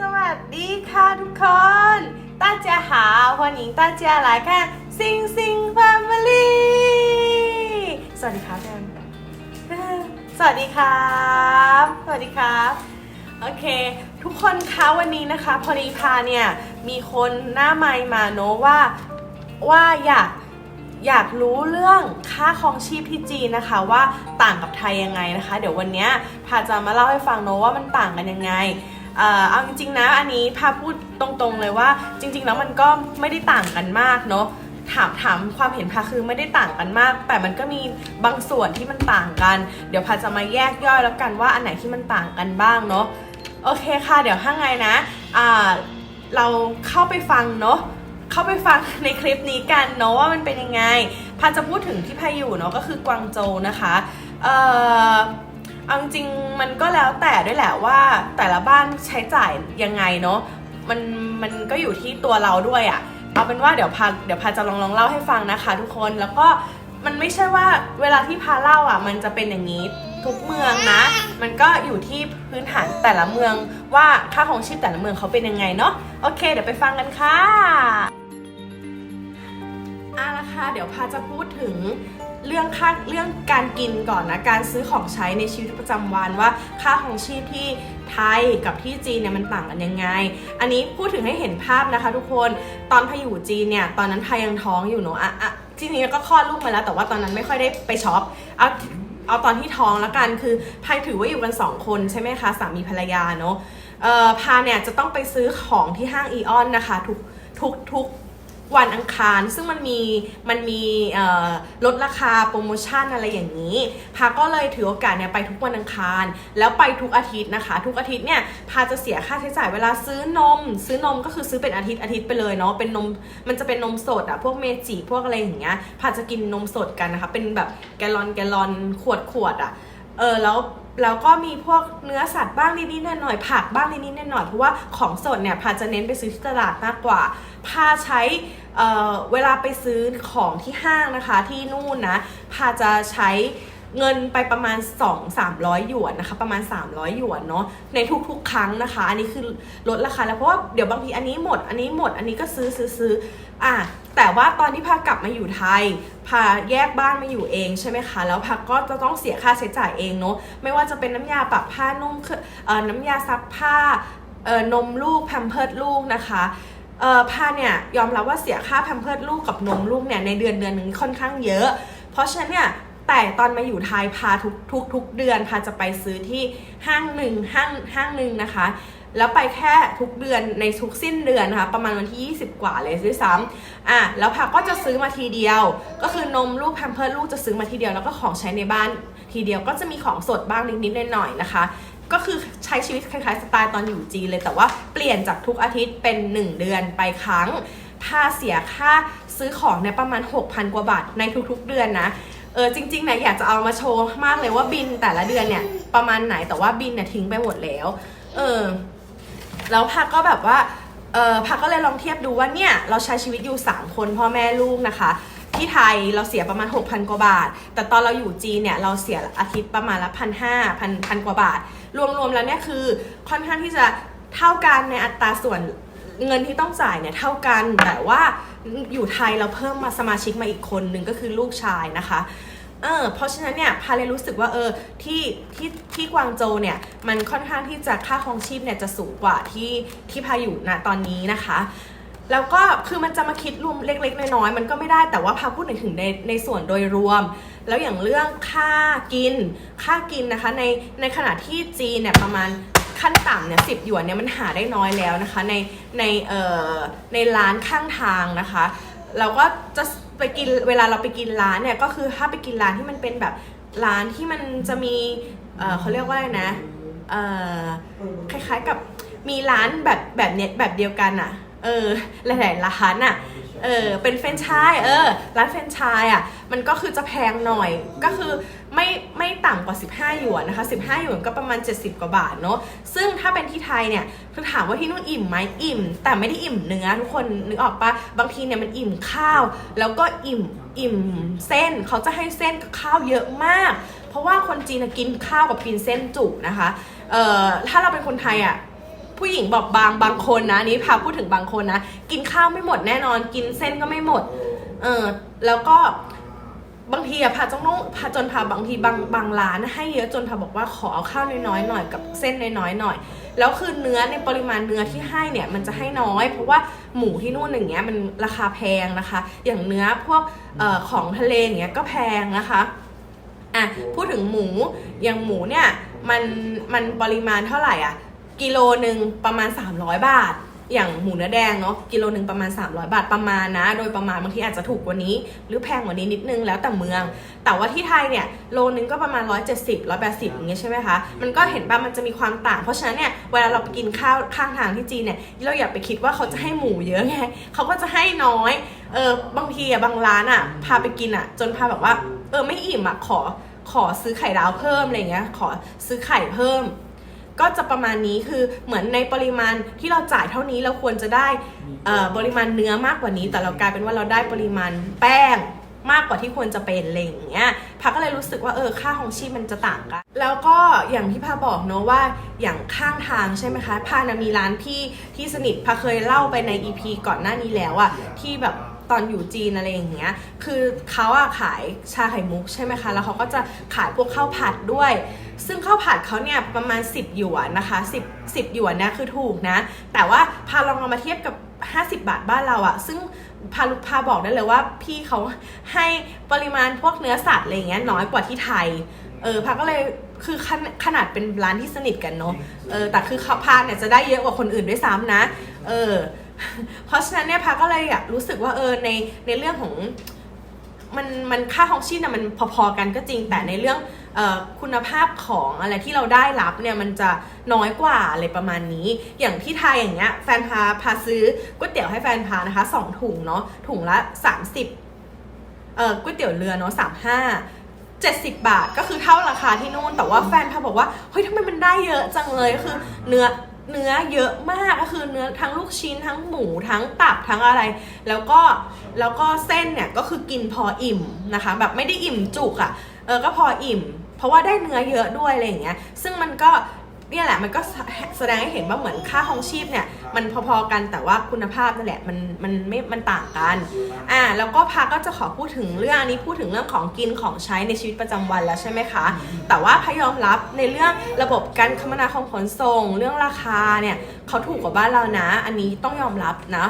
สวัสดีค่ะทุกคนต้าเจ้าหาวันหญิงต้าเจ้าหลายค่ะซิงซิงแฟมิลี่สวัสดีครับแฟนสวัสดีครับ สวัสดีครับ โอเค ทุกคนคะวันนี้นะคะ พอดีพาเนี่ยมีคนหน้าไมมาโนะว่าว่าอยากอยากรู้เรื่องค่าครองชีพที่จีนนะคะว่าต่างกับไทยยังไงนะคะ เดี๋ยววันนี้พาจะมาเล่าให้ฟังเนาะว่ามันต่างกันยังไง เอาจริงๆนะอันนี้พาพูดตรงๆเลยว่า จริง ๆ แล้วมันก็ไม่ได้ต่างกันมากเนอะถามถามความเห็นพาคือไม่ได้ต่างกันมาก แต่มันก็มีบางส่วนที่มันต่างกัน เดี๋ยวพาจะมาแยกย่อยแล้วกันว่าอันไหนที่มันต่างกันบ้างเนาะโอเคค่ะเดี๋ยวถ้าไงนะอ่าเราเข้าไปฟังเนาะเข้าไปฟังในคลิปนี้กันเนาะว่ามันเป็นยังไงพาจะพูดถึงที่พาอยู่เนาะก็คือกวางโจวนะคะเอ่อ เอาจริงมันก็แล้วแต่ด้วยแหละว่าแต่ละบ้านใช้จ่ายยังไงเนาะมันมันก็อยู่ที่ตัวเราด้วยอะ่ะเอาเป็นว่าเดี๋ยวพาเดี๋ยวพาจะลองลองเล่าให้ฟังนะคะ ทุกคนแล้วก็มันไม่ใช่ว่าเวลาที่พาเล่าอะ มันจะเป็นอย่างนี้ทุกเมืองนะ มันก็อยู่ที่พื้นฐานแต่ละเมืองว่าค่าของชีพแต่ละเมืองเขาเป็นยังไงเนาะโอเค เดี๋ยวไปฟังกันค่ะอาละค่ะเดี๋ยวพาจะพูดถึง เรื่องค่าเรื่องการกินก่อนนะการซื้อของใช้ในชีวิตประจำวันว่าค่าของชีพที่ไทยกับที่จีนเนี่ยมันต่างกันยังไง อันนี้พูดถึงให้เห็นภาพนะคะทุกคนตอนพาอยู่จีนเนี่ยตอนนั้นพายังท้องอยู่เนอะอะจริงๆก็คลอดลูกมาแล้ว แต่ว่าตอนนั้นไม่ค่อยได้ไปช็อปเอาเอาตอนที่ท้องแล้วกันคือพายถือว่าอยู่กันสองคนใช่ไหมคะสามีภรรยาเนอะเออพาเนี่ยจะต้องไปซื้อของที่ห้างอีออนนะคะทุกทุกทุก วันอังคาร ซึ่งมันมีมันมีลดราคาโปรโมชั่นอะไรอย่างนี้พาก็เลยถือโอกาสเนี่ยไปทุกวันอังคาร แล้วไปทุกอาทิตย์นะคะ ทุกอาทิตย์เนี่ยพาจะเสียค่าใช้จ่ายเวลาซื้อนม ซื้อนมก็คือซื้อเป็นอาทิตย์อาทิตย์ไปเลยเนาะเป็นนมมันจะเป็นนมสดอะพวกเมจิพวกอะไรอย่างเงี้ยพาจะกินนมสดกันนะคะ เป็นแบบแกลลอนแกลลอนขวดขวดอะเออแล้ว แล้วก็มีพวกเนื้อสัตว์บ้างนิดๆหน่อยๆผักบ้างนิดๆหน่อยๆเพราะว่าของสดเนี่ยพาจะเน้นไปซื้อที่ตลาดมากกว่า พาใช้เเวลาไปซื้อของที่ห้างนะคะที่นู่นนะพาจะใช้เงินไปประมาณ 2 300 หยวนนะคะประมาณ 300 หยวนเนาะในทุกๆ ครั้งนะคะ อันนี้คือลดราคาแล้วเพราะว่าเดี๋ยวบางทีอันนี้หมดอันนี้หมดอันนี้ก็ซื้อซื้อซื้ออะ แต่ว่าตอนที่พากลับมาอยู่ไทย พาแยกบ้านมาอยู่เองใช่ไหมคะแล้วพาก็จะต้องเสียค่าใช้จ่ายเองเนาะไม่ว่าจะเป็นน้ำยาปรับผ้านุ่มคือน้ำยาซักผ้านมลูกแพมเพิร์ดลูกนะคะเออพาเนี่ยยอมรับว่าเสียค่าแพมเพิร์ดลูกกับนมลูกเนี่ยในเดือนเดือนหนึ่งค่อนข้างเยอะ เพราะฉะนั้นเนี่ยแต่ตอนมาอยู่ไทยพาทุกทุกทุกเดือนพาจะไปซื้อที่ห้างหนึ่งห้างห้างหนึ่งนะคะ แล้วไปแค่ทุกเดือนในทุกสิ้นเดือนนะคะประมาณวันที่ 20 กว่าเลยด้วยซ้ำอะแล้วพาก็จะซื้อมาทีเดียว ก็คือนมลูกแพมเพิร์ลูกจะซื้อมาทีเดียวแล้วก็ของใช้ในบ้านทีเดียวก็จะมีของสดบ้างนิดๆหน่อยๆนะคะ ก็คือใช้ชีวิตคล้ายๆสไตล์ตอนอยู่จีนเลยแต่ว่าเปลี่ยนจากทุกอาทิตย์เป็น 1 เดือนไปครั้งพาเสียค่าซื้อของเนี่ยประมาณ 6,000 กว่าบาทในทุกๆเดือนนะเออจริงๆเนี่ยอยากจะเอามาโชว์มากเลยว่าบินแต่ละเดือนเนี่ยประมาณไหนแต่ว่าบินเนี่ยทิ้งไปหมดแล้ว เออ แล้วพักก็แบบว่าเออพักก็เลยลองเทียบดูว่าเนี่ยเราใช้ชีวิตอยู่ 3 คนพ่อแม่ลูกนะคะ ที่ไทยเราเสียประมาณ 6,000 กว่าบาท แต่ตอนเราอยู่จีนเนี่ยเราเสียอาทิตย์ประมาณละพันห้าพันพันกว่าบาท รวมๆแล้วเนี่ยคือค่อนข้างที่จะเท่ากันในอัตราส่วนเงินที่ต้องจ่ายเนี่ยเท่ากันแต่ว่าอยู่ไทยเราเพิ่มมาสมาชิกมาอีกคนหนึ่งก็คือลูกชายนะคะ เออเพราะฉะนั้นเนี่ยพาเลยรู้สึกว่าเออที่ที่ที่กวางโจวเนี่ยมันค่อนข้างที่จะค่าครองชีพเนี่ยจะสูงกว่าที่ที่พาอยู่ณตอนนี้นะคะแล้วก็คือมันจะมาคิดรวมเล็ก ๆ น้อยๆมันก็ไม่ได้แต่ว่าพาพูดถึงในในส่วนโดยรวม แล้วอย่างเรื่องค่ากิน ค่ากินนะคะในในขณะที่จีนเนี่ยประมาณขั้นต่ำเนี่ยสิบหยวนเนี่ยมันหาได้น้อยแล้วนะคะในในเอ่อในร้านข้างทางนะคะ เราก็จะ ไปกินเวลาเราไปกินร้านเนี่ยก็คือถ้าไปกินร้านที่มันเป็นแบบร้านที่มันจะมีเอ่อเขาเรียกว่าอะไรนะเอ่อคล้ายๆกับมีร้านแบบแบบเนี้ยแบบเดียวกันอะเออหลายๆร้านอะ เออเป็นเฟรนไชายเออร้านเฟรนไชายอะมันก็คือจะแพงหน่อยก็คือไม่ไม่ต่ำกว่า 15 หยวนนะคะ 15 หยวนก็ประมาณ 70 กว่าบาทเนาะซึ่งถ้าเป็นที่ไทยเนี่ยคือถามว่าที่นู่นอิ่มไหมอิ่ม แต่ไม่ได้อิ่มเนื้อทุกคนนึกออกปะบางทีเนี่ยมันอิ่มข้าว แล้วก็อิ่มอิ่มเส้นเขาจะให้เส้นกับข้าวเยอะมาก เพราะว่าคนจีนกินข้าวกับกินเส้นจุนะคะเอ่อถ้าเราเป็นคนไทยอะ ผู้หญิงบอบบางบางคนนะนี้พาพูดถึงบางคนนะ กินข้าวไม่หมดแน่นอน กินเส้นก็ไม่หมด เออแล้วก็บางทีอะพาต้องต้องพาจนพาบางทีบางบางร้านให้เยอะจนพาบอกว่าขอเอาข้าวน้อยๆหน่อยกับเส้นน้อยๆหน่อย แล้วคือเนื้อในปริมาณเนื้อที่ให้เนี่ยมันจะให้น้อย เพราะว่าหมูที่นู่นอย่างเงี้ยมันราคาแพงนะคะ อย่างเนื้อพวกออของทะเลอย่างเงี้ยก็แพงนะคะอะพูดถึงหมูอย่างหมูเนี่ยมันมันปริมาณเท่าไหร่อะ กิโลหนึ่งประมาณ 300 บาท อย่างหมูเนื้อแดงเนาะกิโลหนึ่งประมาณ 300 บาทประมาณนะ โดยประมาณบางทีอาจจะถูกกว่านี้ หรือแพงกว่านี้นิดนึงแล้วแต่เมือง แต่ว่าที่ไทยเนี่ยโลนึงก็ประมาณ 170 180อย่างเงี้ยใช่ไหมคะมันก็เห็นป่ะมันจะมีความต่าง เพราะฉะนั้นเนี่ยเวลาเราไปกินข้าวข้างทางที่จีนเนี่ยเราอย่าไปคิดว่าเขาจะให้หมูเยอะไงเขาก็จะให้น้อยเออบางทีอะบางร้านอะพาไปกินอะจนพาแบบว่าเออไม่อิ่มอะขอขอซื้อไข่ดาวเพิ่มอะไรเงี้ยขอซื้อไข่เพิ่ม ก็จะประมาณนี้คือเหมือนในปริมาณที่เราจ่ายเท่านี้เราควรจะได้เอ่อปริมาณเนื้อมากกว่านี้ แต่เรากลายเป็นว่าเราได้ปริมาณแป้งมากกว่าที่ควรจะเป็นอะไรอย่างเงี้ยพาก็เลยรู้สึกว่าเออค่าของชีพมันจะต่างกัน แล้วก็อย่างที่พาบอกเนอะว่าอย่างข้างทางใช่ไหมคะพานะมีร้านพี่ที่สนิทพาเคยเล่าไปใน EP ก่อนหน้านี้แล้วอะที่แบบตอนอยู่จีนอะไรอย่างเงี้ย คือเขาอะขายชาไข่มุกใช่ไหมคะ แล้วเขาก็จะขายพวกข้าวผัดด้วย ซึ่งข้าวผัดเขาเนี่ยประมาณ 10 หยวนนะคะ 10 10หยวนนะคือถูกนะ แต่ว่าพาลองเอามาเทียบกับ 50 บาทบ้านเราอะซึ่งพาลุพาบอกได้เลยว่าพี่เขาให้ปริมาณพวกเนื้อสัตว์อะไรเงี้ยน้อยกว่าที่ไทย เออพาก็เลยคือขนขนาดเป็นร้านที่สนิทกันเนาะ เออแต่คือเขาพาเนี่ยจะได้เยอะกว่าคนอื่นด้วยซ้ำนะ เออเพราะฉะนั้นเนี่ยพาก็เลยอยากรู้สึกว่าเออในในเรื่องของ มันมันค่าของชีพเนี่ยมันพอๆกันก็จริงแต่ในเรื่องคุณภาพของอะไรที่เราได้รับเนี่ยมันจะน้อยกว่าอะไรประมาณนี้ อย่างที่ไทยอย่างเงี้ยแฟนพาพาซื้อก๋วยเตี๋ยวให้แฟนพานะคะสองถุงเนาะถุงละ 30เออก๋วยเตี๋ยวเรือเนาะสามห้า70 บาทก็คือเท่าราคาที่นู่นแต่ว่าแฟนพาบอกว่าเฮ้ยทำไมมันได้เยอะจังเลยก็คือเนื้อ เนื้อเยอะมากก็คือเนื้อทั้งลูกชิ้นทั้งหมูทั้งตับทั้งอะไร แล้วก็แล้วก็เส้นเนี่ยก็คือกินพออิ่มนะคะ แบบไม่ได้อิ่มจุกอะ่ะเออก็พออิ่ม เพราะว่าได้เนื้อเยอะด้วยอะไรอย่างเงี้ยซึ่งมันก็ เนี่ยแหละมันก็แสดงให้เห็นว่าเหมือนค่าของชีพเนี่ยมันพอๆกันแต่ว่าคุณภาพนั่นแหละมันมันไม่มันต่างกันอ่าแล้วก็พาก็จะขอพูดถึงเรื่องอันนี้พูดถึงเรื่องของกินของใช้ในชีวิตประจำวันแล้วใช่ไหมคะ แต่ว่าพายอมรับในเรื่องระบบการคมนาคมขนส่ง เรื่องราคาเนี่ยเขาถูกกว่าบ้านเรานะ อันนี้ต้องยอมรับนะ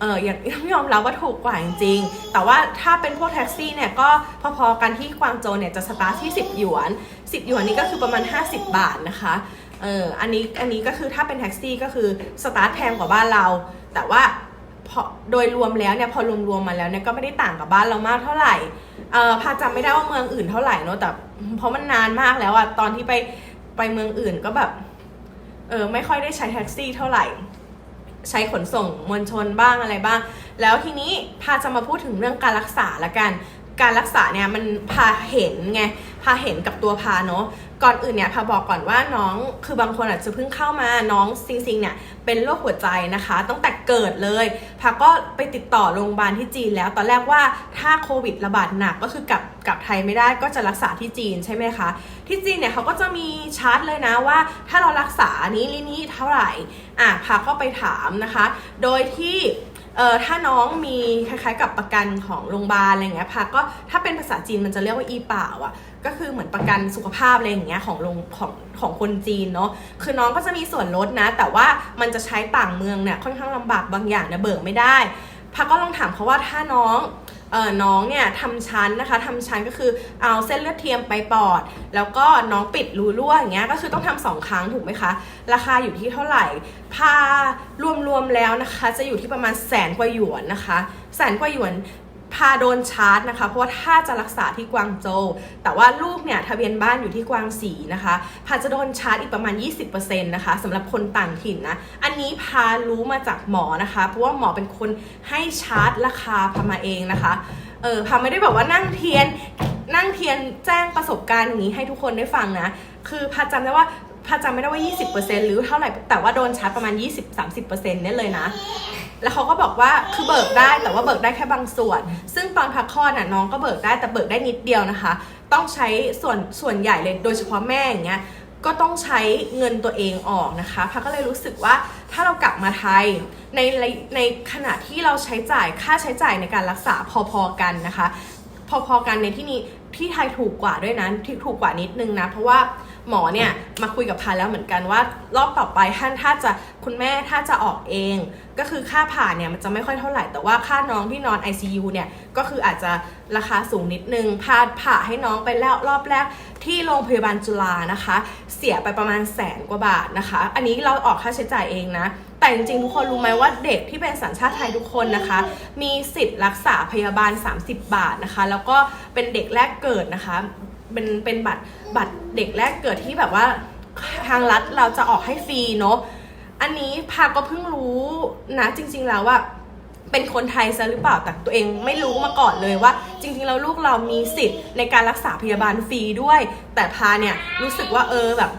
เอออย่างต้องยอมรับว่าถูกกว่าจริงๆ แต่ว่าถ้าเป็นพวกแท็กซี่เนี่ยก็พอๆกันที่กวางโจเนี่ยจะสตาร์ทที่ 10 หยวน 10 หยวนนี้ก็คือประมาณ 50 บาทนะคะ เอออันนี้อันนี้ก็คือถ้าเป็นแท็กซี่ก็คือสตาร์ทแพงกว่าบ้านเรา แต่ว่าพอโดยรวมแล้วเนี่ยพอรวมๆมมาแล้วเนี่ยก็ไม่ได้ต่างกับบ้านเรามากเท่าไหร่เออพาจำไม่ได้ว่าเมืองอื่นเท่าไหร่เนอะแต่เพราะมันนานมากแล้วอะตอนที่ไปไปเมืองอื่นก็แบบเออไม่ค่อยได้ใช้แท็กซี่เท่าไหร่ ใช้ขนส่งมวลชนบ้างอะไรบ้าง แล้วทีนี้พาจะมาพูดถึงเรื่องการรักษาละกัน การรักษาเนี่ยมันพาเห็นไงพาเห็นกับตัวพาเนาะก่อนอื่นเนี่ยพาบอกก่อนว่าน้องคือบางคนอาจจะเพิ่งเข้ามาน้องซิงซิงเนี่ยเป็นโรคหัวใจนะคะตั้งแต่เกิดเลยพาก็ไปติดต่อโรงพยาบาลที่จีนแล้วตอนแรกว่าถ้าโควิดระบาดหนักก็คือกลับกลับไทยไม่ได้ก็จะรักษาที่จีนใช่ไหมคะที่จีนเนี่ยเขาก็จะมีชาร์ตเลยนะว่า ถ้าเรารักษานี้นี้นี้เท่าไหร่อะพาก็ไปถามนะคะ โดยที่ เอ่อถ้าน้องมีคล้ายๆกับประกันของโรงพยาบาลอะไรเงี้ยพาก็ถ้าเป็นภาษาจีนมันจะเรียกว่าอีป่าวอะ่ะก็คือเหมือนประกันสุขภาพอะไรอย่างเงี้ยของโรงของของคนจีนเนาะคือน้องก็จะมีส่วนลดนะ แต่ว่ามันจะใช้ต่างเมืองเนี่ยค่อนข้างลำบากบางอย่างเนี่ยเบิกไม่ได้ พาก็ลองถามเขาว่าถ้าน้องเออน้องเนี่ยทำชั้นนะคะทำชั้นก็คือเอาเส้นเลือดเทียมไปปอด แล้วก็น้องปิดรูรั่วอย่างเงี้ยก็คือต้องทำสองครั้งถูกไหมคะ ราคาอยู่ที่เท่าไหร่พารวมๆแล้วนะคะ จะอยู่ที่ประมาณแสนกว่าหยวนนะคะแสนกว่าหยวน พาโดนชาร์จนะคะ เพราะว่าถ้าจะรักษาที่กวางโจวแต่ว่าลูกเนี่ยทะเบียนบ้านอยู่ที่กวางสีนะคะ พาจะโดนชาร์จอีกประมาณ 20%นะคะสำหรับคนต่างถิ่นนะ อันนี้พารู้มาจากหมอนะคะ เพราะว่าหมอเป็นคนให้ชาร์จราคาพามาเองนะคะเออพาไม่ได้แบบว่านั่งเทียนนั่งเทียนแจ้งประสบการณ์อย่างนี้ให้ทุกคนได้ฟังนะ คือพาจำได้ว่าพาจำไม่ได้ว่า 20%หรือเท่าไหร่แต่ว่าโดนชาร์จประมาณ 20-30%เนี่ยเลยนะ แล้วเขาก็บอกว่าคือเบิกได้แต่ว่าเบิกได้แค่บางส่วน ซึ่งตอนพักคลอดน่ะน้องก็เบิกได้แต่เบิกได้นิดเดียวนะคะ ต้องใช้ส่วนส่วนใหญ่เลยโดยเฉพาะแม่อย่างเงี้ยก็ต้องใช้เงินตัวเองออกนะคะพาก็เลยรู้สึกว่าถ้าเรากลับมาไทยในในในขณะที่เราใช้จ่ายค่าใช้จ่ายในการรักษาพอๆกันนะคะ พอๆกันในที่นี้ที่ไทยถูกกว่าด้วยนะที่ถูกกว่านิดนึงนะ เพราะว่า หมอเนี่ยมาคุยกับพาแล้วเหมือนกันว่า รอบต่อไปท่านถ้าจะคุณแม่ถ้าจะออกเอง ก็คือค่าผ่าเนี่ยมันจะไม่ค่อยเท่าไหร่แต่ว่าค่าน้องที่นอน ICU เนี่ยก็คืออาจจะราคาสูงนิดนึงพาผ่าให้น้องไปแล้วรอบแรกที่โรงพยาบาลจุฬานะคะ เสียไปประมาณแสนกว่าบาทนะคะ อันนี้เราออกค่าใช้จ่ายเองนะแต่จริงๆทุกคนรู้ไหมว่าเด็กที่เป็นสัญชาติไทยทุกคนนะคะ มีสิทธิ์รักษาพยาบาล 30 บาทนะคะ แล้วก็เป็นเด็กแรกเกิดนะคะ เป็นเป็นบัตรบัตรเด็กแรกเกิดที่แบบว่าทางรัฐเราจะออกให้ฟรีเนาะอันนี้พาก็เพิ่งรู้นะจริง ๆ แล้วว่าเป็นคนไทยซะหรือเปล่าแต่ตัวเองไม่รู้มาก่อนเลยว่า จริงๆแล้วลูกเรามีสิทธิ์ในการรักษาพยาบาลฟรีด้วย แต่พาเนี่ยรู้สึกว่าเออแบบ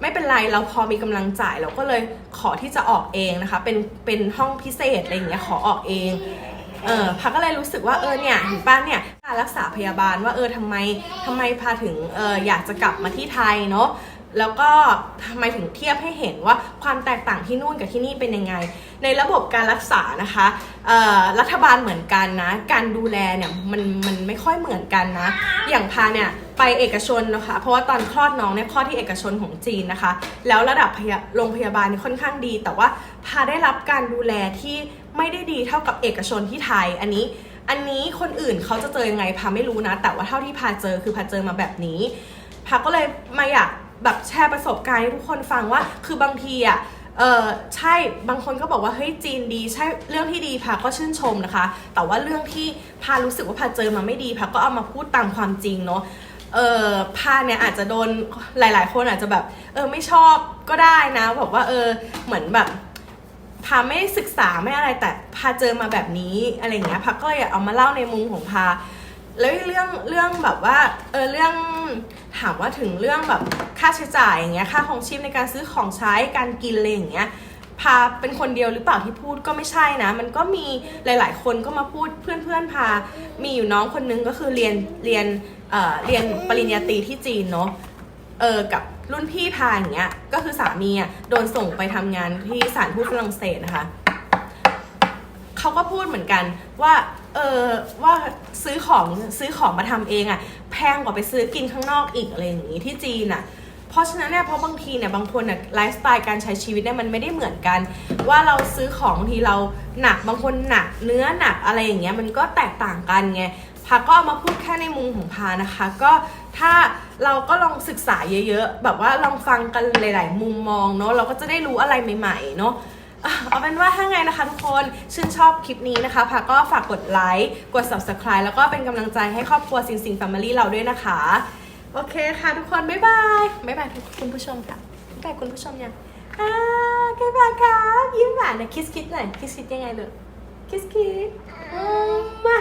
ไม่เป็นไรเราพอมีกำลังจ่ายเราก็เลยขอที่จะออกเองนะคะ เป็นเป็นห้องพิเศษอะไรอย่างเงี้ยขอออกเอง เออพาก็เลยรู้สึกว่าเออเนี่ยเห็นป้าเนี่ยการรักษาพยาบาลว่าเออทำไมทำไมพาถึงเอออยากจะกลับมาที่ไทยเนาะแล้วก็ทำไมถึงเทียบให้เห็นว่าความแตกต่างที่นู่นกับที่นี่เป็นยังไง ในระบบการรักษานะคะรัฐบาลเหมือนกันนะ การดูแลเนี่ยมันมันไม่ค่อยเหมือนกันนะ อย่างพาเนี่ยไปเอกชนนะคะ เพราะว่าตอนคลอดน้องเนี่ยคลอดที่เอกชนของจีนนะคะ แล้วระดับโรงพยาบาลนี่ค่อนข้างดี แต่ว่าพาได้รับการดูแลที่ ไม่ได้ดีเท่ากับเอกชนที่ไทย อันนี้ อันนี้คนอื่นเขาจะเจอยังไงพาไม่รู้นะ แต่ว่าเท่าที่พาเจอคือพาเจอมาแบบนี้พาก็เลยมาอยากแบบแชร์ประสบการณ์ให้ทุกคนฟังว่า คือบางทีอะเออใช่บางคนก็บอกว่าเฮ้ยจีนดีใช่เรื่องที่ดีพาก็ชื่นชมนะคะ แต่ว่าเรื่องที่พารู้สึกว่าพาเจอมาไม่ดีพาก็เอามาพูดตามความจริงเนาะเออพาเนี่ยอาจจะโดนหลาย ๆ คนอาจจะแบบเออไม่ชอบก็ได้นะแบบว่าเออเหมือนแบบ พาไม่ศึกษาไม่อะไรแต่พาเจอมาแบบนี้อะไรเงี้ยพาก็อยากเอามาเล่าในมุมของพา แล้วเรื่องเรื่องแบบว่าเออเรื่องถามว่าถึงเรื่องแบบค่าใช้จ่ายอย่างเงี้ยค่าของชีพในการซื้อของใช้การกินอะไรอย่างเงี้ยพาเป็นคนเดียวหรือเปล่าที่พูดก็ไม่ใช่นะ มันก็มีหลาย ๆ คนก็มาพูดเพื่อนๆพา มีอยู่น้องคนนึงก็คือเรียนเรียนเอ่อเรียนปริญญาตรีที่จีนเนาะเออกับ รุ่นพี่พาอย่างเงี้ยก็คือสามีอะโดนส่งไปทำงานที่สานทูตฝรั่งเศสนะคะเขาก็พูดเหมือนกันว่าเออว่าซื้อของซื้อของมาทำเองอะแพงกว่าไปซื้อกินข้างนอกอีกอะไรอย่างงี้ที่จีนอะเพราะฉะนั้นเนี่ยเพราะบางทีเนี่ยบางคนเนี่ยไลฟ์สไตล์การใช้ชีวิตเนี่ยมันไม่ได้เหมือนกัน ว่าเราซื้อของบางทีเราหนักบางคนหนักเนื้อหนักอะไรอย่างเงี้ยมันก็แตกต่างกันไงพาก็เอามาพูดแค่ในมุมของพานะคะ ก็ ถ้าเราก็ลองศึกษาเยอะๆ แบบว่าลองฟังกันหลาย ๆ มุมมองเนาะเราก็จะได้รู้อะไรใหม่ ๆ เนาะเอาเป็นว่าถ้าไงนะคะทุกคนชื่นชอบคลิปนี้นะคะพาก็ฝากกดไลค์กด subscribe แล้วก็เป็นกำลังใจให้ครอบครัวสิงสิงแฟมิลี่เราด้วยนะคะ โอเคค่ะทุกคน บ๊ายบาย บ๊ายบายทุกคุณผู้ชมค่ะบ๊ายบายคุณผู้ชมยังอ่าบ๊ายบายครับยิ้มหวานนะคิสคิสหน่อยคิสคิสยังไงเลยคิสคิสมา